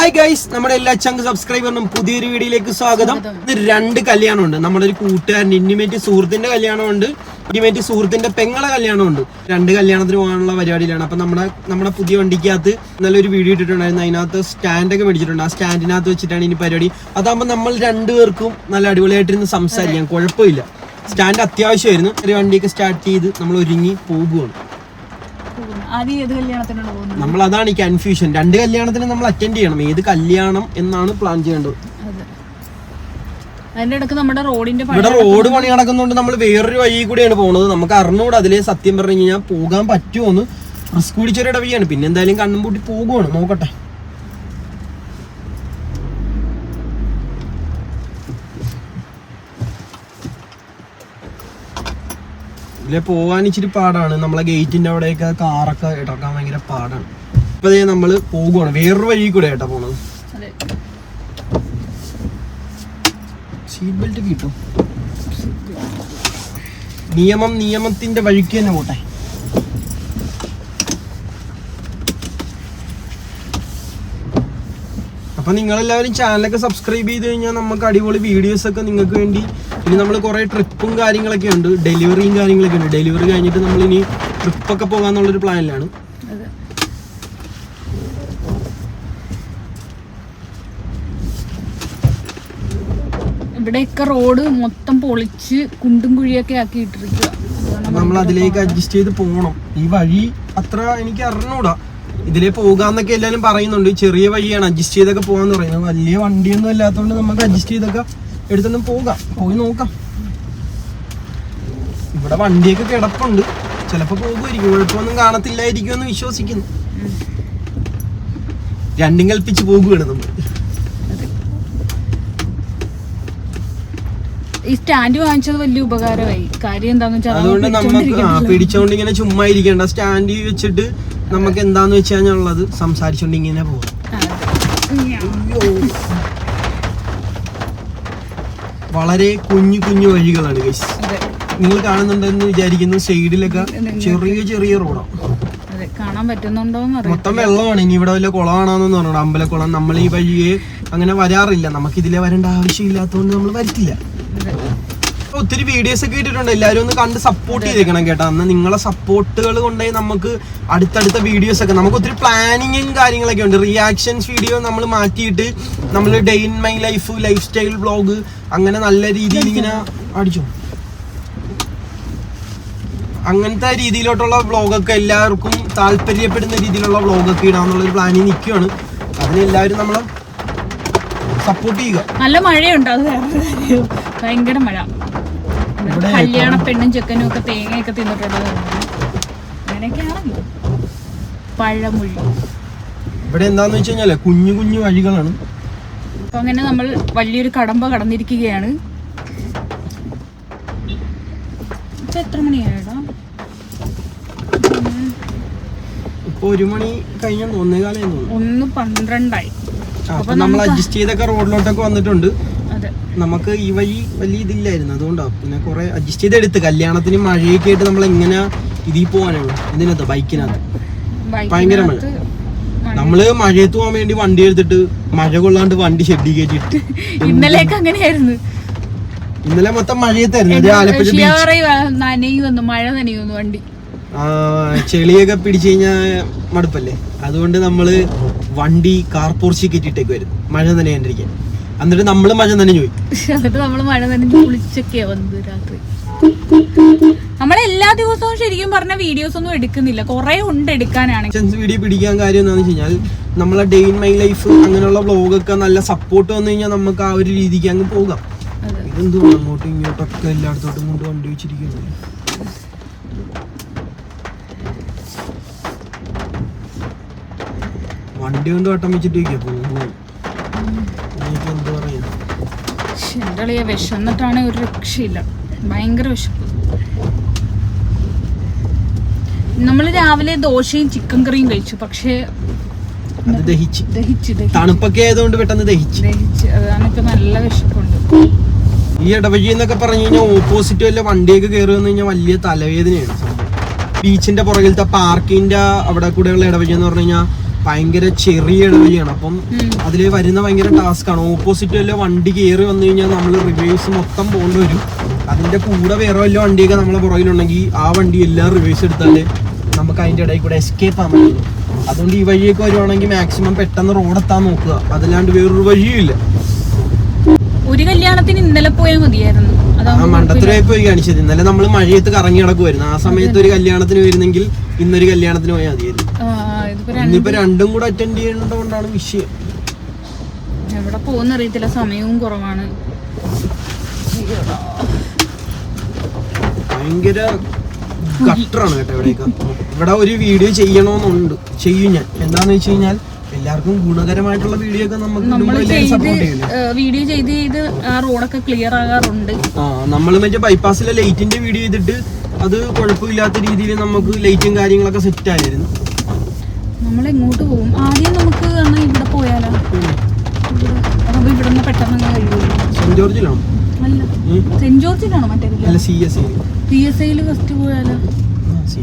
Hi guys നമ്മുടെ എല്ലാ ചങ്ക് സബ്സ്ക്രൈബറിനും പുതിയൊരു വീഡിയോയിലേക്ക് സ്വാഗതം. ഇത് രണ്ട് കല്യാണമുണ്ട്. നമ്മുടെ ഒരു കൂട്ടുകാരൻ ഇന്നിമേറ്റ് സുഹൃത്തിന്റെ കല്യാണമുണ്ട്. ഇന്നിമേറ്റ് സുഹൃത്തിന്റെ പെങ്ങളെ കല്യാണമുണ്ട്. രണ്ട് കല്യാണത്തിന് പോകാനുള്ള പരിപാടിയിലാണ്. അപ്പൊ നമ്മുടെ നമ്മുടെ പുതിയ വണ്ടിക്കകത്ത് നല്ലൊരു വീഡിയോ ഇട്ടിട്ടുണ്ടായിരുന്നു. അതിനകത്ത് സ്റ്റാൻഡൊക്കെ മേടിച്ചിട്ടുണ്ട്. ആ സ്റ്റാൻഡിനകത്ത് വെച്ചിട്ടാണ് ഇനി പരിപാടി. അതാകുമ്പോൾ നമ്മൾ രണ്ടുപേർക്കും നല്ല അടിപൊളിയായിട്ടിരുന്ന് സംസാരിക്കാം. കുഴപ്പമില്ല. സ്റ്റാൻഡ് അത്യാവശ്യമായിരുന്നു. ഒരു വണ്ടിയൊക്കെ സ്റ്റാർട്ട് ചെയ്ത് നമ്മൾ ഒരുങ്ങി പോകുകയാണ് ആദ്യം ഏത് കല്യാണത്തിനാണ് പോകുന്നത്? നമ്മൾ അതാണ് ഈ കൺഫ്യൂഷൻ രണ്ട് കല്യാണത്തിന് നമ്മൾ അറ്റൻഡ് ചെയ്യണം. ഏത് കല്യാണം എന്നാണ് പ്ലാൻ ചെയ്യേണ്ടത്. അതെ. അതിന്റെ ഇടയ്ക്ക് നമ്മുടെ റോഡിന്റെ ഇവിടെ റോഡ് പണി നടക്കുന്നതുകൊണ്ട് നമ്മൾ വേറൊരു വഴി കൂടിയാണ് പോകുന്നത് നമുക്ക് അറിഞ്ഞുകൂടെ അതിലെ സത്യം പറഞ്ഞു കഴിഞ്ഞാൽ പോകാൻ പറ്റുമോന്ന്. റിസ്ക് പിടിച്ചൊരു ഇടവഴിയാണ് പിന്നെ എന്തായാലും കണ്ണും പൂട്ടി പോകുവാണ്. നോക്കട്ടെ. ഇതിലെ പോകാൻ ഇച്ചിരി പാടാണ്. നമ്മളെ ഗേറ്റിന്റെ അവിടെയൊക്കെ കാറൊക്കെ ഇടക്കാൻ ഭയങ്കര പാടാണ്. ഇപ്പൊ നമ്മൾ പോകുവാണ്. വേറൊരു വഴി കൂടെ ഏട്ടാ പോണത്. സീറ്റ് ബെൽറ്റ് കിട്ടും? നിയമം നിയമത്തിന്റെ വഴിക്ക് തന്നെ പോട്ടെ. അപ്പൊ നിങ്ങളെല്ലാവരും ചാനലൊക്കെ സബ്സ്ക്രൈബ് ചെയ്ത് കഴിഞ്ഞാൽ നമുക്ക് അടിപൊളി വീഡിയോസ് ഒക്കെ നിങ്ങൾക്ക് വേണ്ടി ഇനി നമ്മൾ കുറേ ട്രിപ്പും കാര്യങ്ങളൊക്കെ ഉണ്ട്. ഡെലിവറിയും കാര്യങ്ങളൊക്കെ ഉണ്ട്. ഡെലിവറി കഴിഞ്ഞിട്ട് നമ്മൾ ഇനി ട്രിപ്പൊക്കെ പോകാന്നുള്ളൊരു പ്ലാനിലാണ്. ഇവിടെയൊക്കെ റോഡ് മൊത്തം പൊളിച്ച് കുണ്ടും കുഴിയൊക്കെ ആക്കി ഇട്ടിരിക്കുക നമ്മൾ അതിലേക്ക് അഡ്ജസ്റ്റ് ചെയ്ത് പോകണം ഈ വഴി അത്ര എനിക്ക് അറിഞ്ഞൂടാ. ഇതിലേ പോകാന്നൊക്കെ എല്ലാരും പറയുന്നുണ്ട്. ചെറിയ വഴിയാണ്. അഡ്ജസ്റ്റ് ചെയ്തൊക്കെ പോകാന്ന് പറയുന്നത്. വലിയ വണ്ടിയൊന്നും ഇല്ലാത്തതുകൊണ്ട് നമുക്ക് അഡ്ജസ്റ്റ് ചെയ്തൊക്കെ എടുത്തൊന്നും പോകാം. പോയി നോക്കാം. ഇവിടെ വണ്ടിയൊക്കെ കിടപ്പുണ്ട്. ചിലപ്പോ പോകുമായിരിക്കും. കുഴപ്പമൊന്നും കാണത്തില്ലായിരിക്കും എന്ന് വിശ്വസിക്കുന്നു. രണ്ടും കൽപ്പിച്ച് പോകുകയാണ് നമ്മൾ ഈ സ്റ്റാൻഡ് വാങ്ങിച്ചത് വലിയ ഉപകാരമായി. കാര്യം എന്താന്ന് വെച്ചാൽ അതുകൊണ്ട് നമുക്ക് പിടിച്ചോണ്ട് ഇങ്ങനെ ചുമ്മാ ഇരിക്കണ്ട. സ്റ്റാൻഡ് വെച്ചിട്ട് നമുക്ക് എന്താന്ന് വെച്ച് കഴിഞ്ഞാൽ ഉള്ളത് സംസാരിച്ചോണ്ട് ഇങ്ങനെ പോകാം വളരെ കുഞ്ഞു കുഞ്ഞു വഴികളാണ് ഗൈസ് നിങ്ങൾ കാണുന്നുണ്ടെന്ന് വിചാരിക്കുന്നു സൈഡിലൊക്കെ ചെറിയ ചെറിയ റോഡാണ് കാണാൻ പറ്റുന്നുണ്ടോന്ന് അറിയാം മൊത്തം വെള്ളമാണ്. ഇനി ഇവിടെ വല്ല കുളമാണെന്ന് പറഞ്ഞു അമ്പലക്കുളം നമ്മൾ ഈ വഴിയെ അങ്ങനെ വരാറില്ല. നമുക്ക് ഇതിലെ വരേണ്ട ആവശ്യമില്ലാത്തതുകൊണ്ട് നമ്മൾ വരത്തില്ല. ഒത്തിരി വീഡിയോസ് ഒക്കെ ഇട്ടിട്ടുണ്ട്. എല്ലാവരും ഒന്ന് കണ്ട് സപ്പോർട്ട് ചെയ്തേക്കണം കേട്ടോ. അന്ന് നിങ്ങളെ സപ്പോർട്ടുകൾ കൊണ്ടേ നമുക്ക് അടുത്തടുത്ത വീഡിയോസ് ഒക്കെ നമുക്ക് ഒത്തിരി പ്ലാനിങ്ങും കാര്യങ്ങളൊക്കെ ഉണ്ട്. റിയാക്ഷൻസ് വീഡിയോ നമ്മൾ മാറ്റിയിട്ട് നമ്മൾ day in my life lifestyle blog അങ്ങനെ നല്ല രീതിയിൽ ഇങ്ങനെ അടിച്ചു. അങ്ങനത്തെ രീതിയിലോട്ടുള്ള വ്ളോഗൊക്കെ എല്ലാവർക്കും താല്പര്യപ്പെടുന്ന രീതിയിലുള്ള വ്ളോഗൊക്കെ ഇടാന്നുള്ളൊരു പ്ലാനിൽ നിൽക്കുകയാണ്. അതിനെല്ലാവരും നമ്മളെ സപ്പോർട്ട് ചെയ്യുക. നല്ല മഴയുണ്ട്. അത് ഭയങ്കര മഴ. കല്യാണ പെണ്ണും ചെക്കനും ഒക്കെ തേങ്ങയൊക്കെ തിന്നിട്ടുള്ളത് അങ്ങനെയൊക്കെയാണല്ലോ. പഴമൊഴി. ഇവിടെ എന്താന്ന് വെച്ച് കഴിഞ്ഞാൽ കുഞ്ഞു കുഞ്ഞു വഴികളാണ്. അപ്പൊ അങ്ങനെ നമ്മൾ വലിയൊരു കടമ്പ കടന്നിരിക്കുകയാണ്. ഇപ്പൊ എത്ര മണിയായടാ? ഇപ്പൊ ഒരു മണി കഴിഞ്ഞു ഒന്നേകാലം ഒന്ന് പന്ത്രണ്ടായി. അപ്പൊ നമ്മൾ അഡ്ജസ്റ്റ് ചെയ്തൊക്കെ റോഡിലോട്ടൊക്കെ വന്നിട്ടുണ്ട്. നമുക്ക് ഈ വഴി വലിയ ഇതില്ലായിരുന്നു. അതുകൊണ്ടാണ് പിന്നെ കുറെ അഡ്ജസ്റ്റ് ചെയ്തെടുത്ത് കല്യാണത്തിന് മഴയൊക്കെ ആയിട്ട് നമ്മൾ എങ്ങനെ ഇതിൽ പോകാനാണ് ഇതിനകത്ത് ബൈക്കിനകത്ത് ഭയങ്കര മഴ. നമ്മൾ മഴയത്ത് പോകാൻ വേണ്ടി വണ്ടി എടുത്തിട്ട് മഴ കൊള്ളാണ്ട് വണ്ടി ഷെഡി കയറ്റിട്ട് ഇന്നലെയൊക്കെ അങ്ങനെയായിരുന്നു. ഇന്നലെ മൊത്തം മഴയത്തായിരുന്നു. ആലപ്പുഴ മഴ നനയുന്നു വണ്ടി. ചെളിയൊക്കെ പിടിച്ചു കഴിഞ്ഞാൽ മടുപ്പല്ലേ? അതുകൊണ്ട് നമ്മൾ വണ്ടി കാർപോർച്ചി കെട്ടിട്ടേക്ക് വരും മഴ നനയാണ്ടിരിക്കാൻ. എന്നിട്ട് നമ്മൾ മഴ നനഞ്ഞു പോയി എന്നിട്ട് നമ്മൾ മഴ നനഞ്ഞു കുളിച്ചൊക്കെയാ വന്നത് രാത്രി. നമ്മളെല്ലാ ദിവസവും ശരിക്കും പറഞ്ഞ വീഡിയോസ് ഒന്നും എടുക്കുന്നില്ല. കുറെ ഉണ്ട് എടുക്കാനാണെങ്കിൽ വീഡിയോ പിടിക്കാൻ കാര്യം എന്താണെന്ന് വെച്ച് കഴിഞ്ഞാൽ നമ്മളെ ഡേ ഇൻ മൈ ലൈഫ് അങ്ങനെയുള്ള വ്ളോഗൊക്കെ നല്ല സപ്പോർട്ട് വന്നു കഴിഞ്ഞാൽ നമുക്ക് ആ ഒരു രീതിക്ക് അങ്ങ് പോകാം. ഇതെന്തുവാ ഇതെന്തോ അങ്ങോട്ടും ഇങ്ങോട്ടൊക്കെ എല്ലായിടത്തോട്ടും കൊണ്ട് വണ്ടി വെച്ചിരിക്കുന്നത്? വണ്ടി കൊണ്ട് വട്ടം വെച്ചിട്ട് ഇരിക്കുക പോകുന്നു ഇനിയിപ്പോ എന്താ പറയാ എന്റെ അളിയ വിശന്നിട്ടാണ് ഒരു രക്ഷയില്ല. ഭയങ്കര വിശപ്പ് നമ്മൾ രാവിലെ ദോശയും ചിക്കൻ കറിയും കഴിച്ചു. പക്ഷേ ദഹിച്ച്. ദഹിച്ച് തണുപ്പൊക്കെ ആയതുകൊണ്ട് പെട്ടെന്ന് ദഹിച്ച്. ദഹിച്ച്. അതാണ് നല്ല വിശപ്പുണ്ട് ഈ ഇടവഴി എന്നൊക്കെ പറഞ്ഞു കഴിഞ്ഞാൽ ഓപ്പോസിറ്റ് വല്ല വണ്ടിയൊക്കെ കയറി വന്നു കഴിഞ്ഞാൽ വലിയ തലവേദനയാണ്. ബീച്ചിന്റെ പുറകിലത്തെ പാർക്കിന്റെ അവിടെ കൂടെയുള്ള ഇടവഴി എന്ന് പറഞ്ഞു കഴിഞ്ഞാൽ ഭയങ്കര ചെറിയ ഇളവിയാണ് അപ്പം അതിൽ വരുന്ന ഭയങ്കര ടാസ്ക് ആണ്. ഓപ്പോസിറ്റ് വല്ല വണ്ടി കയറി വന്നു കഴിഞ്ഞാൽ നമ്മൾ റിവേഴ്സ് മൊത്തം പോകേണ്ടി വരും. അതിന്റെ കൂടെ വേറെ വല്ല വണ്ടിയൊക്കെ നമ്മളെ പുറകിലുണ്ടെങ്കിൽ ആ വണ്ടി എല്ലാം റിവേഴ്സ് എടുത്താലേ നമുക്ക് അതിന്റെ ഇടയിൽ കൂടെ എസ്കേപ്പ് ആകാൻ പറ്റുള്ളൂ. അതുകൊണ്ട് ഈ വഴിയൊക്കെ വരുവാണെങ്കിൽ മാക്സിമം പെട്ടെന്ന് റോഡ് എത്താൻ നോക്കുക. അതല്ലാണ്ട് വേറൊരു വഴിയില്ല ഒരു കല്യാണത്തിന് ഇന്നലെ പോയാൽ മതിയായിരുന്നു. അതാവുമ്പോ പോയി കാണിച്ചത്. ഇന്നലെ നമ്മൾ മഴയത്ത് കറങ്ങി നടക്കുമായിരുന്നു ആ സമയത്ത് ഒരു കല്യാണത്തിന് വരുന്നെങ്കിൽ ഇന്നൊരു കല്യാണത്തിന് പോയാൽ മതിയായിരുന്നു. ഇതിപ്പോ രണ്ടും കൂടെ അറ്റൻഡ് ചെയ്യേണ്ടതുകൊണ്ടാണ് വിഷയം. എവിടെ പോകുന്ന അറിയത്തില്ല സമയവും കുറവാണ്. ഭയങ്കര ഗട്ടറാണ് കേട്ടോ ഇവിടെയൊക്കെ. ഇവിടെ ഒരു വീഡിയോ ചെയ്യണമെന്നുണ്ട് ചെയ്യും ഞാൻ. എന്താന്ന് വെച്ച് കഴിഞ്ഞാൽ എല്ലാവർക്കും ഗുണകരമായിട്ടുള്ള വീഡിയോ ഒക്കെ നമുക്ക് സപ്പോർട്ട് വീഡിയോ ചെയ്ത് ചെയ്ത് ആ റോഡൊക്കെ ക്ലിയർ ആകാറുണ്ട്. ആ നമ്മൾ മറ്റേ ബൈപ്പാസിലെ ലൈറ്റിന്റെ വീഡിയോ ചെയ്തിട്ട് അത് കുഴപ്പമില്ലാത്ത രീതിയിൽ നമുക്ക് ലൈറ്റും കാര്യങ്ങളൊക്കെ സെറ്റ് ആയിരുന്നു. നമ്മൾ എങ്ങോട്ട് പോകും? ആദ്യം നമുക്ക് എന്നാൽ ഇവിടെ പോയാലോ? അപ്പൊ ഇവിടെ നിന്ന് പെട്ടെന്ന് കഴിയുമല്ലോ സെന്റ് ജോർജിലാണോ? അല്ല. സെന്റ് ജോർജിലാണോ മറ്റേ സി എസ് പി എസ് ഐയിൽ ഫസ്റ്റ് പോയാലോ? സി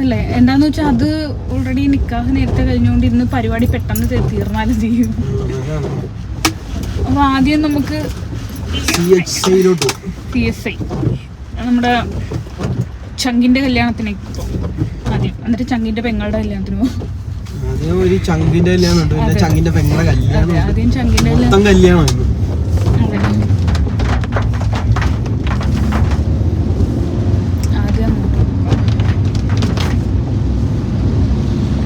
അല്ലേ? എന്താന്ന് വെച്ചാൽ അത് ഓൾറെഡി നിക്കാഹ് നേരത്തെ കഴിഞ്ഞുകൊണ്ട് ഇന്ന് പരിപാടി പെട്ടെന്ന് തീർന്നാലും ചെയ്യും. അപ്പൊ ആദ്യം നമുക്ക് സി നമ്മുടെ ചങ്കിന്റെ കല്യാണത്തിനേക്ക്. എന്നിട്ട് ചങ്കിന്റെ പെങ്ങളുടെ കല്യാണത്തിന് പോകും ആദ്യം ഒരു ചങ്കിന്റെ കല്യാണം ഉണ്ട്. പിന്നെ അതെ. ചങ്കിന്റെ പെങ്ങളെ കല്യാണം അതെ ആദ്യം ചങ്കിന്റെ കല്യാണം മൊത്തം കല്യാണം. അതെ. ആദ്യം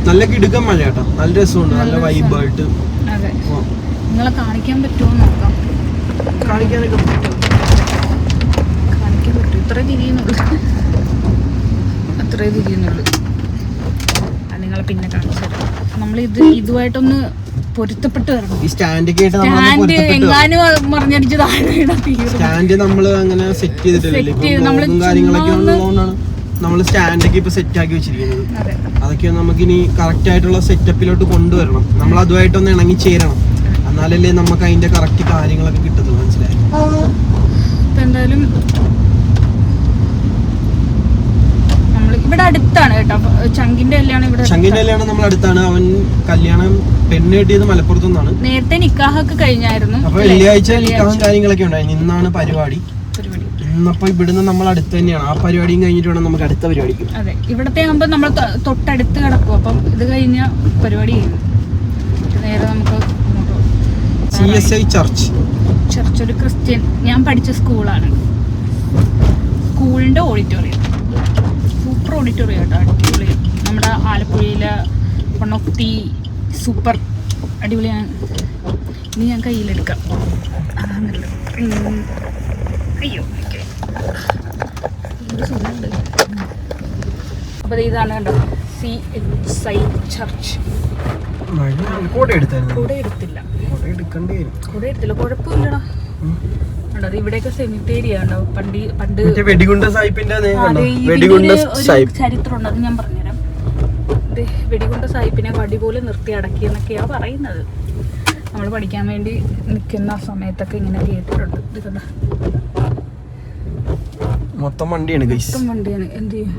നല്ല കിടുക്കൻ മഴ കേട്ടോ നല്ല രസമുണ്ട്. നല്ല വൈബായിട്ട് നിങ്ങളെ കാണിക്കാൻ പറ്റുമോ നോക്കാം. കാണിക്കാനൊക്കെ പറ്റും. കാണിക്കാൻ പറ്റും. ഇത്ര തിരിയുന്നുള്ളൂ. അത്രേ തിരിയുന്നുള്ളൂ. അത് നിങ്ങളെ പിന്നെ കാണിച്ചു തരാം. നമ്മൾ ഇത് ഇതുമായിട്ടൊന്ന് പൊരുത്തപ്പെട്ട് വരണം. സ്റ്റാൻഡ് എങ്ങാനും മറിഞ്ഞടിച്ച് സ്റ്റാൻഡ് നമ്മൾ അങ്ങനെ സെറ്റ് ചെയ്തിട്ടില്ല നമ്മൾ സ്റ്റാൻഡൊക്കെ ഇപ്പൊ സെറ്റ് ആക്കി വെച്ചിരിക്കുന്നത്. അതൊക്കെ നമുക്ക് ഇനി കറക്റ്റ് ആയിട്ടുള്ള സെറ്റപ്പിലോട്ട് കൊണ്ടുവരണം. നമ്മൾ അതുമായിട്ടൊന്ന് ഇണങ്ങി ചേരണം. എന്നാലല്ലേ നമുക്ക് അതിന്റെ കറക്റ്റ് കാര്യങ്ങളൊക്കെ കിട്ടത്തുള്ളൂ. മനസ്സിലായി? എന്തായാലും നമ്മൾ ഇവിടെ അടുത്താണ് കേട്ടോ. ചങ്കിന്റെ കല്യാണം ഇവിടെ ചങ്കിന്റെ കല്യാണം നമ്മൾ അടുത്താണ്. അവൻ കല്യാണം പെണ്ണ് കിട്ടിയത് മലപ്പുറത്തു നിന്നാണ്. നേരത്തെ നിക്കാഹൊക്കെ കഴിഞ്ഞായിരുന്നു. അപ്പൊ? വെള്ളിയാഴ്ച നിക്കാഹും കാര്യങ്ങളൊക്കെ ഉണ്ടായി ഇന്നാണ് പരിപാടി. പരിപാടി. ഇന്നപ്പോ ഇവിടുന്ന് നമ്മൾ അടുത്ത് തന്നെയാണ്. ആ പരിപാടിയും കഴിഞ്ഞിട്ട് വേണം നമുക്ക് അടുത്ത പരിപാടിക്ക്. അതെ. ഇവിടത്തെ ആകുമ്പോ നമ്മൾ തൊട്ടടുത്ത് കിടക്കും. അപ്പം ഇത് കഴിഞ്ഞ പരിപാടി നേരെ നമുക്ക്. C S I church. Church ഒരു ക്രിസ്ത്യൻ. ഞാൻ പഠിച്ച സ്കൂളാണ്. സ്കൂളിന്റെ ഓഡിറ്റോറിയം. ഓഡിറ്റോറിയം കേട്ടോ അടിപൊളി നമ്മുടെ ആലപ്പുഴയിലെ വൺ ഓഫ് ദി സൂപ്പർ അടിപൊളിയാണ്. ഇനി ഞാൻ കയ്യിലെടുക്കാം. അയ്യോ ഓക്കെ അപ്പോൾ ഇതാണ് കണ്ടോ സി എച്ച് ഐ ചർച്ച്. കൂടെ എടുത്തില്ല. കൂടെ എടുക്കേണ്ടി കൂടെ എടുത്തില്ല കുഴപ്പമില്ലടാ. അത് ഇവിടെയൊക്കെ സെമിത്തേരി ഉണ്ടോ പണ്ട് പണ്ട് വെടികുണ്ട സാഹിബിന്റെ വെടികുണ്ട സാഹിബ് ചരിത്രമുണ്ട്. അത് ഞാൻ പറഞ്ഞുതരാം. വെടികുണ്ട സാഹിബിനെ വടിപോലെ നിർത്തി അടക്കി എന്നൊക്കെയാ പറയുന്നത്. നമ്മൾ പഠിക്കാൻ വേണ്ടി നിൽക്കുന്ന സമയത്തൊക്കെ ഇങ്ങനെ കേട്ടിട്ടുണ്ട്. ഇത് കണ്ടോ? മൊത്തം വണ്ടിയാണ് മൊത്തം വണ്ടിയാണ്. എന്ത് ചെയ്യും?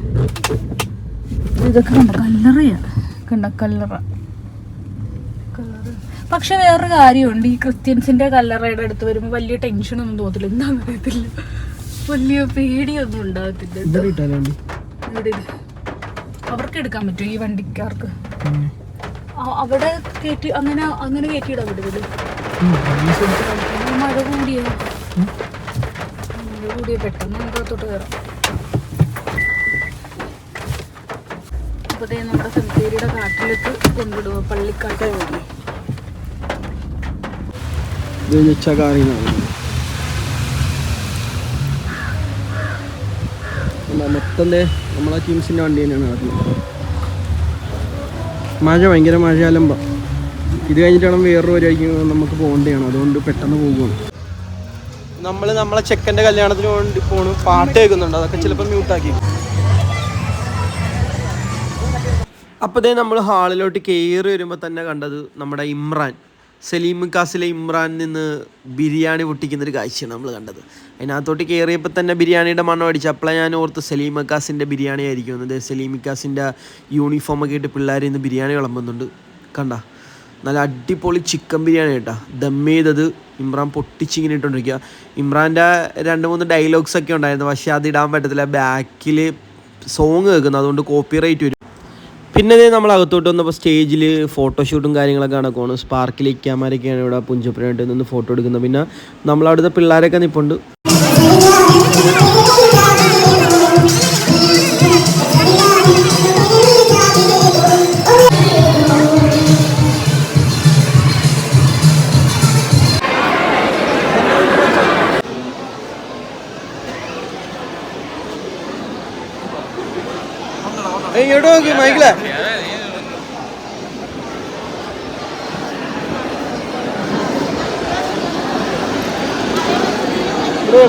ഇതൊക്കെ കണ്ട? കല്ലറയാ കണ്ട? കല്ലറ പക്ഷെ വേറൊരു കാര്യമുണ്ട്. ഈ ക്രിസ്ത്യൻസിന്റെ കല്ലറയുടെ അടുത്ത് വരുമ്പോൾ വലിയ ടെൻഷനൊന്നും തോന്നില്ല എന്താണെന്ന് അറിയത്തില്ല. വലിയ പേടിയൊന്നും ഉണ്ടാകത്തില്ല. അവർക്ക് എടുക്കാൻ പറ്റും ഈ വണ്ടിക്കാർക്ക്? അവിടെ കയറ്റി അങ്ങനെ അങ്ങനെ കയറ്റിയിടാൻ പറ്റും മഴ കൂടിയ. മഴ കൂടിയ പെട്ടെന്ന് നമുക്ക് അകത്തോട്ട് കയറാം അപ്പൊ ദേ നമ്മുടെ സെമിത്തേരിയുടെ കാട്ടിലേക്ക് കൊണ്ടുവിടുവോ? പള്ളിക്കാട്ടെ വഴി. മൊത്തം ദേ നമ്മളെ ടീംസിന്റെ വണ്ടി തന്നെയാണ് നടക്കുന്നത് മഴ ഭയങ്കര മഴ അലമ്പ ഇത് കഴിഞ്ഞിട്ടാണ് വേറൊരു പരിപാടിക്ക് നമുക്ക് പോകേണ്ടതാണ്. അതുകൊണ്ട് പെട്ടെന്ന് പോകുകയാണ് നമ്മൾ നമ്മളെ ചെക്കന്റെ കല്യാണത്തിന് വേണ്ടി പോണു. പാട്ട് കേൾക്കുന്നുണ്ട്. അതൊക്കെ ചിലപ്പോൾ മ്യൂട്ടാക്കി അപ്പോൾ ഇതേ നമ്മൾ ഹാളിലോട്ട് കയറി വരുമ്പോൾ തന്നെ കണ്ടത് നമ്മുടെ ഇമ്രാൻ. സലീം കാസിലെ ഇമ്രാൻ നിന്ന് ബിരിയാണി പൊട്ടിക്കുന്ന ഒരു കാഴ്ചയാണ് നമ്മൾ കണ്ടത്. അതിനകത്തോട്ട് കയറിയപ്പോൾ തന്നെ ബിരിയാണിയുടെ മണം അടിച്ചു. അപ്പോഴാണ് ഞാൻ ഓർത്ത് സലീം അക്കാസിന്റെ ബിരിയാണി ആയിരിക്കും എന്നത് സലീം ഇക്കാസിന്റെ യൂണിഫോം ഒക്കെ ഇട്ട് പിള്ളേർ ഇന്ന് ബിരിയാണി വിളമ്പുന്നുണ്ട്. കണ്ട? നല്ല അടിപൊളി ചിക്കൻ ബിരിയാണി കേട്ടോ. ദം ചെയ്തത് ഇമ്രാൻ പൊട്ടിച്ചിങ്ങനെ ഇട്ടുകൊണ്ടിരിക്കുക ഇമ്രാന്റെ രണ്ട് മൂന്ന് ഡയലോഗ്സ് ഒക്കെ ഉണ്ടായിരുന്നു. പക്ഷേ അത് ഇടാൻ പറ്റത്തില്ല. ബാക്കിൽ സോങ് കേൾക്കുന്നു. അതുകൊണ്ട് കോപ്പി റൈറ്റ് വരും. പിന്നെ നമ്മൾ അകത്തോട്ട് വന്നപ്പോൾ സ്റ്റേജിൽ ഫോട്ടോഷൂട്ടും കാര്യങ്ങളൊക്കെ നടക്കുവാണ്. സ്പാർക്കിൽ ക്യാമറയൊക്കെയാണ് ഇവിടെ പുഞ്ചപ്പുരമായിട്ട് നിന്ന് ഫോട്ടോ എടുക്കുന്നത്. പിന്നെ നമ്മളവിടുത്തെ പിള്ളേരൊക്കെ നിൽപ്പുണ്ട് ഇങ്ങോട്ട് നോക്കി മൈക്കിളെ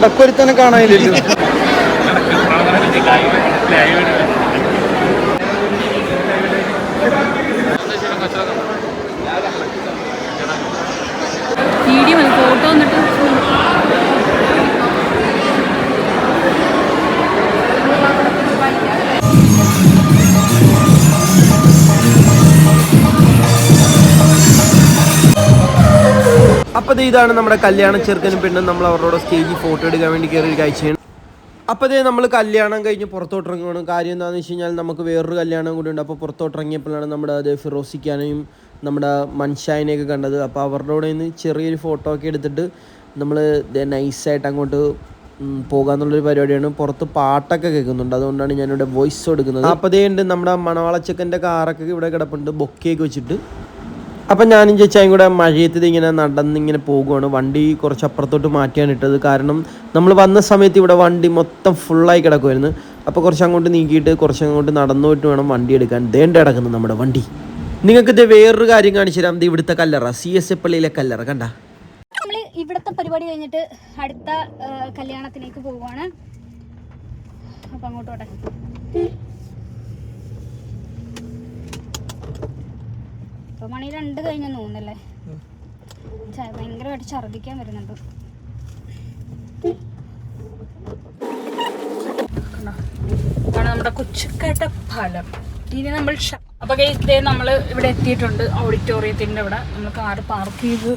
ഇടക്കൊരുത്തനെ കാണാനില്ലല്ലോ അപ്പോൾ ഇതാണ് നമ്മുടെ കല്യാണ ചെറുക്കനും പെണ്ണും. നമ്മൾ അവരോട് സ്റ്റേജിൽ ഫോട്ടോ എടുക്കാൻ വേണ്ടി കയറി കാഴ്ചയാണ്. അപ്പോൾ നമ്മൾ കല്യാണം കഴിഞ്ഞ് പുറത്തോട്ട് ഇറങ്ങുകയാണ് കാര്യം എന്താണെന്ന് വെച്ച് കഴിഞ്ഞാൽ നമുക്ക് വേറൊരു കല്യാണം കൂടി ഉണ്ട്. അപ്പോൾ പുറത്തോട്ട് ഇറങ്ങിയപ്പോഴാണ് നമ്മുടെ അത് ഫിറോസിക്കാനെയും നമ്മുടെ മൻഷായനെയൊക്കെ കണ്ടത്. അപ്പോൾ അവരുടെ കൂടെ നിന്ന് ചെറിയൊരു ഫോട്ടോ ഒക്കെ എടുത്തിട്ട് നമ്മൾ നൈസായിട്ട് അങ്ങോട്ട് പോകാന്നുള്ളൊരു പരിപാടിയാണ്. പുറത്ത് പാട്ടൊക്കെ കേൾക്കുന്നുണ്ട്. അതുകൊണ്ടാണ് ഞാനിവിടെ വോയിസ് കൊടുക്കുന്നത്. അപ്പോൾ ഉണ്ട് നമ്മുടെ മണവാളച്ചക്കന്റെ കാറൊക്കെ ഇവിടെ കിടപ്പുണ്ട്. ബൊക്കെയൊക്കെ വെച്ചിട്ട്. അപ്പം ഞാനും ചേച്ചായും കൂടെ മഴയത്ത് ഇങ്ങനെ നടന്നിങ്ങനെ പോകുവാണ്. വണ്ടി കുറച്ച് അപ്പുറത്തോട്ട് മാറ്റിയാണ് ഇട്ടത്. കാരണം നമ്മൾ വന്ന സമയത്ത് ഇവിടെ വണ്ടി മൊത്തം ഫുള്ളായി കിടക്കുമായിരുന്നു അപ്പോൾ കുറച്ച് അങ്ങോട്ട് നീക്കിയിട്ട് കുറച്ച് അങ്ങോട്ട് നടന്നുപോയിട്ട് വേണം വണ്ടി എടുക്കാൻ. ദേണ്ട കിടക്കുന്നു നമ്മുടെ വണ്ടി. നിങ്ങൾക്ക് ഇത് വേറൊരു കാര്യം കാണിച്ചു തരാം. ഇവിടുത്തെ കല്ലറ. സി എസ് എ പള്ളിയിലെ കല്ലറ. കണ്ട? നമ്മൾ ഇവിടുത്തെ പരിപാടി കഴിഞ്ഞിട്ട് അടുത്ത കല്യാണത്തിലേക്ക് പോവുകയാണ് അപ്പൊ അങ്ങോട്ടോട്ടെ. ഇപ്പൊ മണി രണ്ട് കഴിഞ്ഞ തോന്നുന്നല്ലേ? ഭയങ്കരമായിട്ട് ഛർദിക്കാൻ വരുന്നുണ്ട്. നമ്മുടെ കൊച്ചുക്കേട്ട ഫലം. ഇനി നമ്മൾ അപ്പൊ ഇതേ നമ്മൾ ഇവിടെ എത്തിയിട്ടുണ്ട് ഓഡിറ്റോറിയത്തിന്റെ ഇവിടെ. നമ്മൾ കാർ പാർക്ക് ചെയ്ത്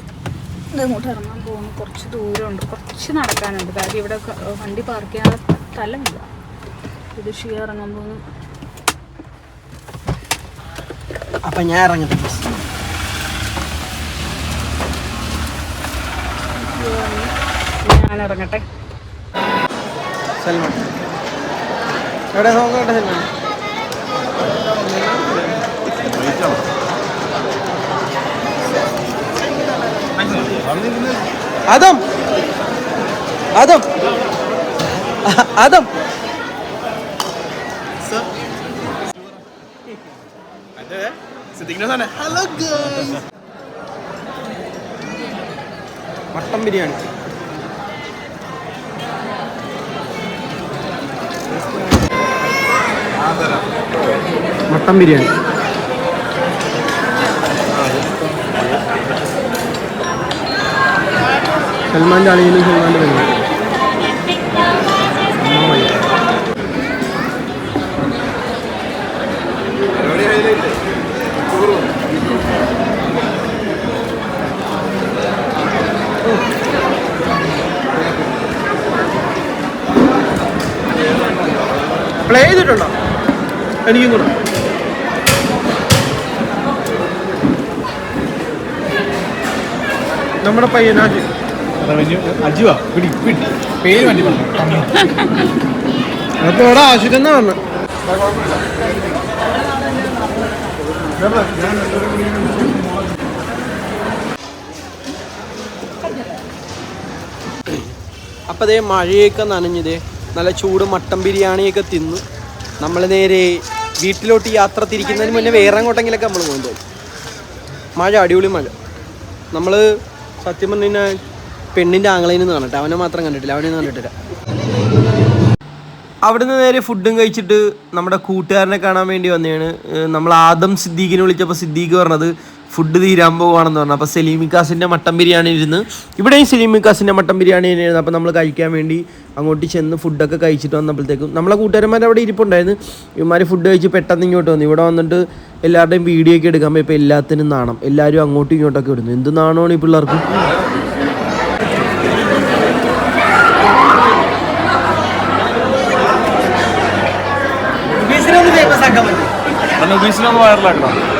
ഇങ്ങോട്ട് ഇറങ്ങാൻ പോകുന്നു. കുറച്ച് ദൂരമുണ്ട്. കുറച്ച് നടക്കാനുണ്ട്. കാര്യം ഇവിടെ വണ്ടി പാർക്ക് ചെയ്യാൻ സ്ഥലമില്ല. ഇത് ഷീ ഇറങ്ങാൻ പോകുന്നു. അപ്പം ഞാൻ ഇറങ്ങട്ടെ ഞാൻ ഇറങ്ങട്ടെ. സൽമാൻ. എവിടെ നോക്കട്ടെ സൽമാൻ? അതും hello girls mutton biryani. Mutton biryani. സൽമാന്റെ അളിയനും സൽമാന്റെ പെണ്ണും. പ്ലേ ചെയ്തിട്ടുണ്ടോ? എനിക്കും കൂടെ. നമ്മുടെ പയ്യനാജ് അജുവാ പിടി പിടി. പേര് വണ്ടി പറഞ്ഞു. അപ്പൊ ഇവിടെ ആശുരെന്നാ പറഞ്ഞു അപ്പതേ മഴയൊക്കെ നനഞ്ഞതേ. നല്ല ചൂട് മട്ടൻ ബിരിയാണിയൊക്കെ തിന്നു. നമ്മൾ നേരെ വീട്ടിലോട്ട് യാത്ര തിരിക്കുന്നതിന് മുന്നേ വേറെ അങ്ങോട്ടെങ്കിലൊക്കെ നമ്മൾ പോകുന്നത് മഴ അടിപൊളി മഴ. നമ്മൾ സത്യം പറഞ്ഞു കഴിഞ്ഞാൽ പെണ്ണിന്റെ ആംഗ്ലയിൽ നിന്ന് കാണട്ടെ. അവനെ മാത്രം കണ്ടിട്ടില്ല. അവനെ കണ്ടിട്ടില്ല. അവിടുന്ന് നേരെ ഫുഡും കഴിച്ചിട്ട് നമ്മുടെ കൂട്ടുകാരനെ കാണാൻ വേണ്ടി വന്നതാണ്. നമ്മൾ ആദം സിദ്ദീഖിനെ വിളിച്ചപ്പോൾ സിദ്ദീഖ് പറഞ്ഞത് ഫുഡ് തീരാൻ പോവാണെന്ന് പറഞ്ഞു. അപ്പോൾ സലീമിക്കാസിന്റെ മട്ടൻ ബിരിയാണി ഇരുന്ന് ഇവിടെയും സലീമിക്കാസിന്റെ മട്ടൻ ബിരിയാണി തന്നെയായിരുന്നു. അപ്പോൾ നമ്മൾ കഴിക്കാൻ വേണ്ടി അങ്ങോട്ട് ചെന്ന് ഫുഡൊക്കെ കഴിച്ചിട്ട് വന്നപ്പോഴത്തേക്കും നമ്മളെ കൂട്ടുകാരന്മാർ അവിടെ ഇരിപ്പുണ്ടായിരുന്നു. ഇവന്മാർ ഫുഡ് കഴിച്ച് പെട്ടെന്ന് ഇങ്ങോട്ട് വന്നു. ഇവിടെ വന്നിട്ട് എല്ലാവരുടെയും വീഡിയോ ഒക്കെ എടുക്കാൻ ഇപ്പോൾ എല്ലാത്തിനും നാണം. എല്ലാവരും അങ്ങോട്ടും ഇങ്ങോട്ടൊക്കെ വിടുന്നു എന്ത് നാണമാണ് ഈ പിള്ളേർക്ക്? ഒബീസിനൊന്ന് വൈറലാക്കണം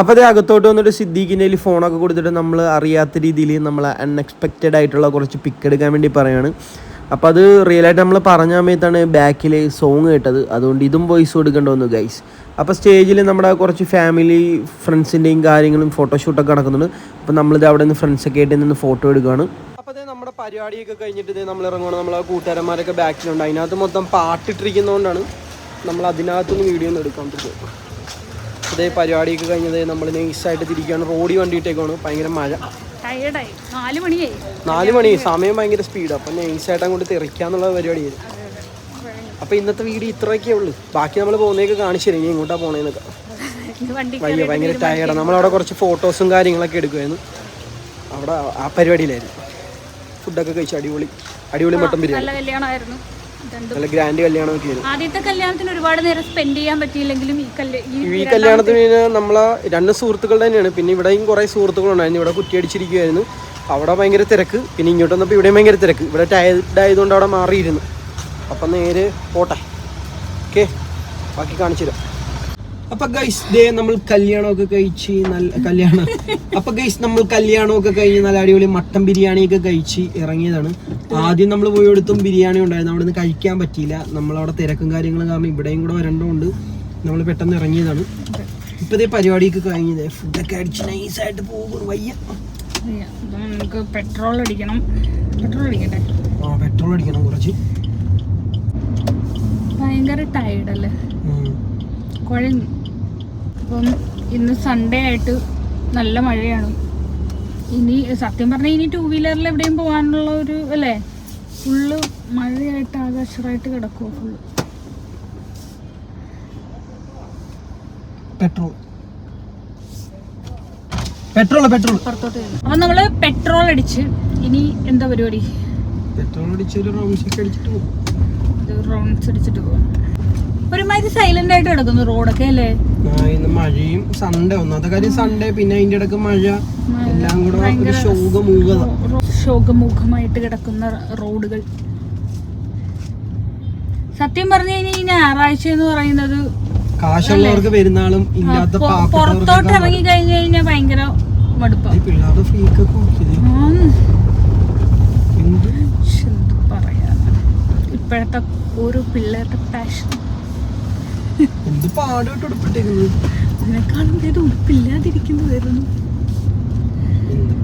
അപ്പോൾ അതേ അകത്തോട്ട് വന്നിട്ട് സിദ്ദീഖിന്റെ കയ്യിൽ ഫോണൊക്കെ കൊടുത്തിട്ട് നമ്മൾ അറിയാത്ത രീതിയിൽ നമ്മൾ അൺഎക്സ്പെക്റ്റഡ് ആയിട്ടുള്ള കുറച്ച് പിക്ക് എടുക്കാൻ വേണ്ടി പറയാണ് അപ്പോൾ അത് റിയലായിട്ട് നമ്മൾ പറഞ്ഞ സമയത്താണ് ബാക്കിൽ സോങ് കേട്ടത്. അതുകൊണ്ട് ഇതും വോയിസ് കൊടുക്കേണ്ടി വന്നു ഗൈസ് അപ്പോൾ സ്റ്റേജിൽ നമ്മുടെ കുറച്ച് ഫാമിലി ഫ്രണ്ട്സിന്റെയും കാര്യങ്ങളും ഫോട്ടോഷൂട്ടൊക്കെ നടക്കുന്നുണ്ട്. അപ്പോൾ നമ്മളിത് അവിടെ നിന്ന് ഫ്രണ്ട്സൊക്കെ ആയിട്ട് നിന്ന് ഫോട്ടോ എടുക്കുകയാണ്. അപ്പോൾ നമ്മുടെ പരിപാടിയൊക്കെ കഴിഞ്ഞിട്ട് നമ്മൾ ഇറങ്ങുകയാണ് നമ്മളെ കൂട്ടുകാരന്മാരൊക്കെ ബാക്കിലുണ്ട് അതിനകത്ത് മൊത്തം പാട്ടിട്ടിരിക്കുന്നതുകൊണ്ടാണ് നമ്മൾ അതിനകത്തുനിന്ന് വീഡിയോ ഒന്നും എടുക്കാൻ പറ്റും അതേ പരിപാടിയൊക്കെ കഴിഞ്ഞത് നമ്മൾ നൈസായിട്ട് തിരിക്കുകയാണ് റോഡി വണ്ടിയിട്ടേക്കാണ്. ഭയങ്കര മഴ. നാല് മണി. സമയം ഭയങ്കര സ്പീഡ് അപ്പം നൈസായിട്ട് അങ്ങോട്ട് തെറിക്കാന്നുള്ള പരിപാടിയായിരുന്നു അപ്പം ഇന്നത്തെ വീഡിയോ ഇത്രയൊക്കെ ഉള്ളൂ. ബാക്കി നമ്മൾ പോകുന്നതൊക്കെ കാണിച്ചു തരും ഇനി എങ്ങോട്ടാ പോണേന്നൊക്കെ. വണ്ടി വയ്യ ഭയങ്കര ടയർഡാണ് നമ്മളവിടെ കുറച്ച് ഫോട്ടോസും കാര്യങ്ങളൊക്കെ എടുക്കുമായിരുന്നു അവിടെ ആ പരിപാടിയിലായിരുന്നു. ഫുഡൊക്കെ കഴിച്ചു അടിപൊളി. അടിപൊളി മട്ടൻ ബിരിയാണി. നല്ല ഗ്രാൻഡ് കല്യാണം ഒക്കെ കല്യാണമൊക്കെ ആയിരുന്നു. ആദ്യത്തെ കല്യാണത്തിന് ഒരുപാട് നേരം സ്പെൻഡ് ചെയ്യാൻ പറ്റിയില്ലെങ്കിലും ഈ കല്യാണം ഈ കല്യാണത്തിന് നമ്മളെ രണ്ട് സുഹൃത്തുക്കൾ തന്നെയാണ്. പിന്നെ ഇവിടെയും കുറേ സുഹൃത്തുക്കളുണ്ടായിരുന്നു. ഇവിടെ കുറ്റിയടിച്ചിരിക്കുമായിരുന്നു അവിടെ ഭയങ്കര തിരക്ക്. പിന്നെ ഇങ്ങോട്ട് വന്നപ്പോൾ ഇവിടെയും ഭയങ്കര തിരക്ക്. ഇവിടെ ടയർഡ് ആയതുകൊണ്ട് അവിടെ മാറിയിരുന്നു. അപ്പം നേരെ പോട്ടെ. ഓക്കെ ബാക്കി കാണിച്ചു തരാം അപ്പൊ ഗൈസ് ദേ നമ്മൾ കല്യാണമൊക്കെ കഴിച്ച് നല്ല കല്യാണം. അപ്പൊ ഗൈസ് നമ്മൾ കല്യാണമൊക്കെ കഴിഞ്ഞ് നല്ല അടിപൊളി മട്ടൻ ബിരിയാണിയൊക്കെ കഴിച്ച് ഇറങ്ങിയതാണ്. ആദ്യം നമ്മൾ പോയെടുത്തും ബിരിയാണി ഉണ്ടായിരുന്നു. അവിടെ നിന്ന് കഴിക്കാൻ പറ്റിയില്ല. നമ്മളവിടെ തിരക്കും കാര്യങ്ങളും കാരണം ഇവിടെയും കൂടെ വരേണ്ടതുകൊണ്ട് നമ്മൾ പെട്ടെന്ന് ഇറങ്ങിയതാണ്. ഇപ്പൊ ഇതേ പരിപാടിയൊക്കെ കഴിഞ്ഞത് ഫുഡൊക്കെ അടിച്ച് നൈസായിട്ട് പോകും വയ്യ. നമുക്ക് പെട്രോൾ അടിക്കണം. പെട്രോൾ അടിക്കട്ടെ? ആ പെട്രോൾ അടിക്കണം കുറച്ച്. ഭയങ്കര ടയർഡല്ലേ. കുഴഞ്ഞു. അപ്പം ഇന്ന് സൺഡേ ആയിട്ട് നല്ല മഴയാണ്. ഇനി സത്യം പറഞ്ഞാൽ ഇനി ടൂ വീലറിൽ എവിടെയും പോകാനുള്ള ഒരു അല്ലേ? ഫുള്ള് മഴയായിട്ട് ആകാശമായിട്ട് കിടക്കുക ഫുള്ള് പെട്രോൾ പെട്രോൾ പെട്രോൾ പുറത്തോട്ട് അപ്പൊ നമ്മൾ പെട്രോൾ അടിച്ച് ഇനി എന്താ പരിപാടി? പെട്രോൾ അടിച്ച് ഒരു റൗണ്ട്സ് അടിച്ചിട്ട് പോകും റൗണ്ട്സ് അടിച്ചിട്ട് പോകാം ഒരുമാതിരി സൈലന്റ് ആയിട്ട് കിടക്കുന്നു റോഡൊക്കെ അല്ലേ? ഇന്ന് മഴയും സൺഡേ ഒന്നാമത്തെ കാര്യം സൺഡേ പിന്നെ അതിന്റെ ഇടയ്ക്ക് മഴ. എല്ലാം കൂടെ ഒരു ശോകമൂകത. ശോകമുഖമായിട്ട് കിടക്കുന്ന റോഡുകൾ. സത്യം പറഞ്ഞു കഴിഞ്ഞാൽ ഈ ഞായറാഴ്ച എന്ന് പറയുന്നത് കാശുള്ളവർക്ക് പെരുന്നാളും ഇല്ലാത്ത പുറത്തോട്ട് ഇറങ്ങി കഴിഞ്ഞു കഴിഞ്ഞാൽ ഭയങ്കര മടുപ്പാണ് പിള്ളേരുടെ എന്ത്? പറയാനാ. ഇപ്പോഴത്തെ ഓരോ പിള്ളേരുടെ പാഷൻ എന്ത് പാടോട്ട് ഉടുപ്പിട്ടേക്കുന്നത് അതിനേക്കാളും ഉടുപ്പില്ലാതിരിക്കുന്നതായിരുന്നു. എന്ത്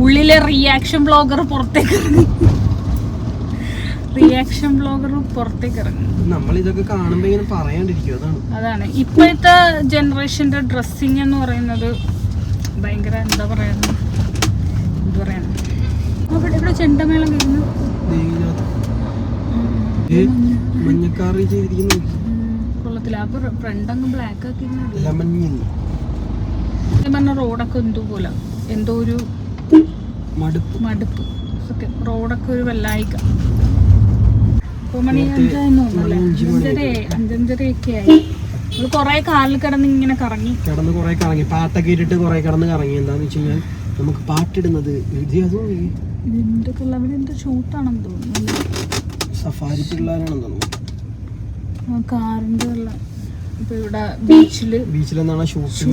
ഉള്ളിലെ റിയാക്ഷൻ ബ്ലോഗർ പുറത്തേക്ക് ഇറങ്ങി റിയാക്ഷൻ ബ്ലോഗർ പുറത്തേക്ക് ഇറങ്ങി നമ്മൾ ഇതൊക്കെ കാണുമ്പോ ഇങ്ങനെ പറയാണ്ടിരിക്കും അതാണ്. അതാണ്. ഇപ്പോഴത്തെ ജനറേഷന്റെ ഡ്രസ്സിങ് എന്ന് പറയുന്നത് ഭയങ്കര എന്താ പറയുന്നത് എന്താ പറയാ അവിടെ ഇവിടെ ചെണ്ടമേളം കഴിഞ്ഞു മഞ്ഞക്കാറി ചെയ്തിരിക്കുന്നു അപ്പൊ ബ്ലാക്ക് ആക്കി പറഞ്ഞ റോഡൊക്കെ എന്തോ പോലെ എന്തോ ഒരു മടുപ്പ്. മടുപ്പ്. സത്യം. റോഡൊക്കെ ഒരു വെള്ളായിക്ക ഇപ്പൊ മണി നേരത്തെ അഞ്ചായെന്ന് തോന്നുന്നല്ലേ മണി അഞ്ച് മണി അഞ്ചര അഞ്ചഞ്ചരയൊക്കെ ആയി. നമ്മൾ കൊറേ കാലിൽ കിടന്ന് ഇങ്ങനെ കറങ്ങി. കിടന്ന് കുറെ കറങ്ങി. പാട്ടൊക്കെ ഇട്ടിട്ട് കുറെ കിടന്ന് കറങ്ങി. എന്താന്ന് വെച്ച് കഴിഞ്ഞാൽ നമുക്ക് പാട്ടിടുന്നത് ഇതിന്റെ എന്തോ ഷൂട്ടാണെന്ന് തോന്നുന്നു. സഫാരി പിള്ളേരാണെന്ന് തോന്നുന്നു. വെള്ളം ഇപ്പൊ ഇവിടെ ബീച്ചിൽ ബീച്ചിലെന്നാണ് ഷൂട്ട്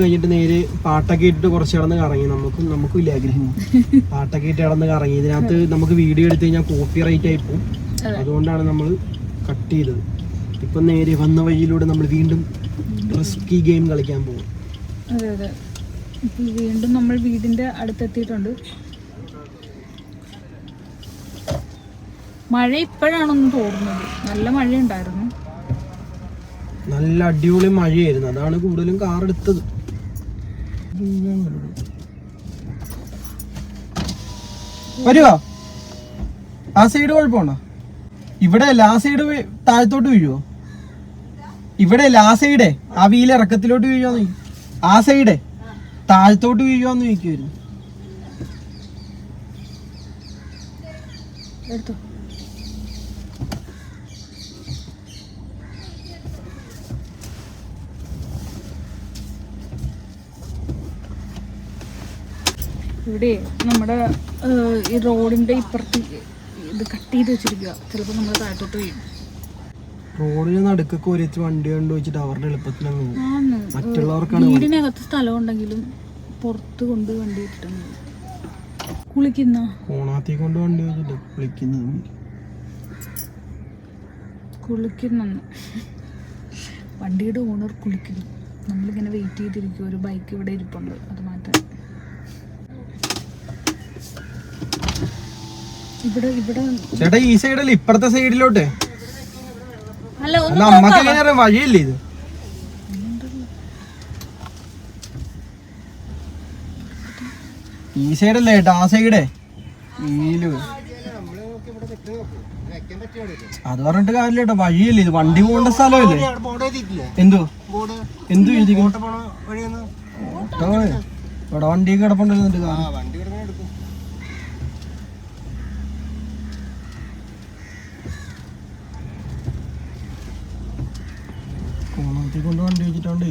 കഴിഞ്ഞിട്ട് നേരെ പാട്ടൊക്കെ ഇട്ടിട്ട് കുറച്ച് കിടന്ന് കറങ്ങി. നമുക്കും നമുക്കും ഇല്ല ആഗ്രഹം. പാട്ടൊക്കെ ഇട്ട് കിടന്ന് കറങ്ങി. ഇതിനകത്ത് നമുക്ക് വീഡിയോ എടുത്തു കഴിഞ്ഞാൽ കോപ്പി റൈറ്റ് ആയി പോകും. അതുകൊണ്ടാണ് നമ്മൾ കട്ട് ചെയ്തത്. ഇപ്പം നേരെ വന്ന വഴിയിലൂടെ നമ്മൾ വീണ്ടും റിസ്കി ഗെയിം കളിക്കാൻ പോകും. അതെ അതെ. ഇപ്പൊ വീണ്ടും നമ്മൾ വീടിന്റെ അടുത്തെത്തിയിട്ടുണ്ട്. മഴ ഇപ്പോഴാണെന്ന് തോന്നുന്നത്. നല്ല മഴ ഉണ്ടായിരുന്നു നല്ല അടിപൊളി മഴയായിരുന്നു. അതാണ് കൂടുതലും കാർ എടുത്തത്. വരുവാ? ആ സൈഡ് കുഴപ്പമുണ്ടോ? ഇവിടെ ലാ ആ സൈഡ് താഴത്തോട്ട് വീഴുവോ? ഇവിടെ ലാ ആ സൈഡേ ആ വീൽ ഇറക്കത്തിലോട്ട് വീഴുവാന്ന് ആ സൈഡേ താഴത്തോട്ട് വീഴുവാന്ന് ചോദിക്കുമായിരുന്നു എടുത്തോ. ഇവിടെ നമ്മുടെ ഈ റോഡിന്റെ ഇപ്പുറത്ത് ഇത് കട്ട് ചെയ്ത് വെച്ചിരിക്കുക ചിലപ്പോൾ നമ്മൾ താഴത്തോട്ട് വീഴും. റോഡിന് നടുക്കൊക്കെ ഒരിച്ച് വണ്ടി കൊണ്ട് വെച്ചിട്ട് അവരുടെ ആണ് മറ്റുള്ളവർക്കാണ് വീടിനകത്ത് സ്ഥലം ഉണ്ടെങ്കിലും പുറത്ത് കൊണ്ട് വണ്ടി വെച്ചിട്ടാണ് കുളിക്കുന്ന? ഓണാത്തി കൊണ്ട് വണ്ടി വെച്ചിട്ട് കുളിക്കുന്ന. കുളിക്കുന്ന. വണ്ടിയുടെ ഓണർ കുളിക്കുന്നു. നമ്മളിങ്ങനെ വെയിറ്റ് ചെയ്തിരിക്കും ഒരു ബൈക്ക് ഇവിടെ ഇരിപ്പുണ്ട്. അത് മാറ്റാൻ ഇവിടെ ഇവിടെ ചേട്ടാ ഈ സൈഡല്ല ഇപ്പുറത്തെ സൈഡിലോട്ട് അമ്മയ്ക്ക് എങ്ങനെ വഴിയല്ലേ ഇത്? ഈ സൈഡല്ലേ ചേട്ടാ ആ സൈഡേ അത് പറഞ്ഞിട്ട് കാര്യമില്ല കേട്ടോ വഴിയല്ലേ ഇത്? വണ്ടി പോകേണ്ട സ്ഥലമല്ലേ? എന്തോ? എന്തു എഴുതി ഓട്ടോ ഇവിടെ വണ്ടി കിടപ്പുണ്ടല്ലോ എന്നിട്ട് കാര്യം. കോണാത്തി കൊണ്ട് വണ്ടി വെച്ചിട്ടാണ്ട്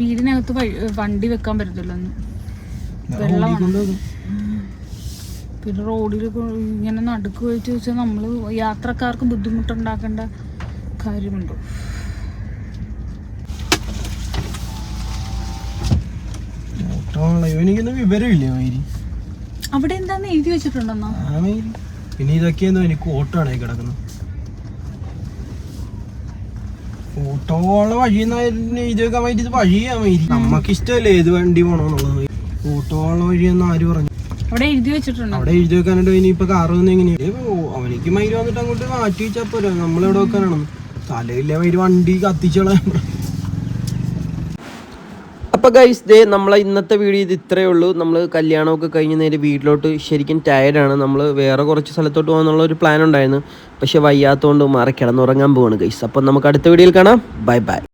വീടിനകത്ത് വണ്ടി വെക്കാൻ പറ്റത്തില്ല. വെള്ളമാണ് പിന്നെ റോഡിൽ ഇങ്ങനെ നടുക്ക് വെച്ച് വെച്ചാൽ നമ്മൾ യാത്രക്കാർക്ക് ബുദ്ധിമുട്ടുണ്ടാക്കേണ്ട കാര്യമുണ്ടോ. ഇവനിക്കൊന്നും വിവരമില്ലേ അവിടെ എന്താന്ന് എഴുതി വെച്ചിട്ടുണ്ടെന്നാ? പിന്നെ ഇതൊക്കെയെന്തോ എനിക്ക് ഓട്ടാണ് കിടക്കുന്നത്. ഓട്ടോ പോകാനുള്ള വഴി ഇതൊക്കെ വേണ്ടി വഴിയാ നമ്മക്ക് ഇഷ്ടമല്ലേ ഏത് വണ്ടി പോണോന്നുള്ളത്? ഓട്ടോള്ള വഴി വഴിയെന്ന് ആര് പറഞ്ഞു? അവിടെ എഴുതി വെച്ചിട്ടുണ്ട്? അവിടെ എഴുതി വെക്കാനായിട്ട് ഇനിയിപ്പോ കാറ് വന്ന് എങ്ങനെയാ? അവനിക്ക് മൈര് വന്നിട്ട് അങ്ങോട്ട് മാറ്റി വെച്ചാ പോരാ. നമ്മളെവിടെ വെക്കാനാണ്? തലയില്ല മൈര് വണ്ടി കത്തിച്ചോളാൻ. അപ്പോൾ ഗൈസ് ദേ നമ്മളെ ഇന്നത്തെ വീഡിയോ ഇത് ഇത്രയേ ഉള്ളൂ. നമ്മൾ കല്യാണമൊക്കെ കഴിഞ്ഞ് നേരെ വീട്ടിലോട്ട് ശരിക്കും ടയർഡാണ് നമ്മൾ വേറെ കുറച്ച് സ്ഥലത്തോട്ട് പോകാനുള്ള ഒരു പ്ലാൻ ഉണ്ടായിരുന്നു. പക്ഷെ വയ്യാത്തതുകൊണ്ട് മാറി കിടന്നുറങ്ങാൻ പോവാണ് ഗൈസ് അപ്പം നമുക്ക് അടുത്ത വീഡിയോയിൽ കാണാം. Bye bye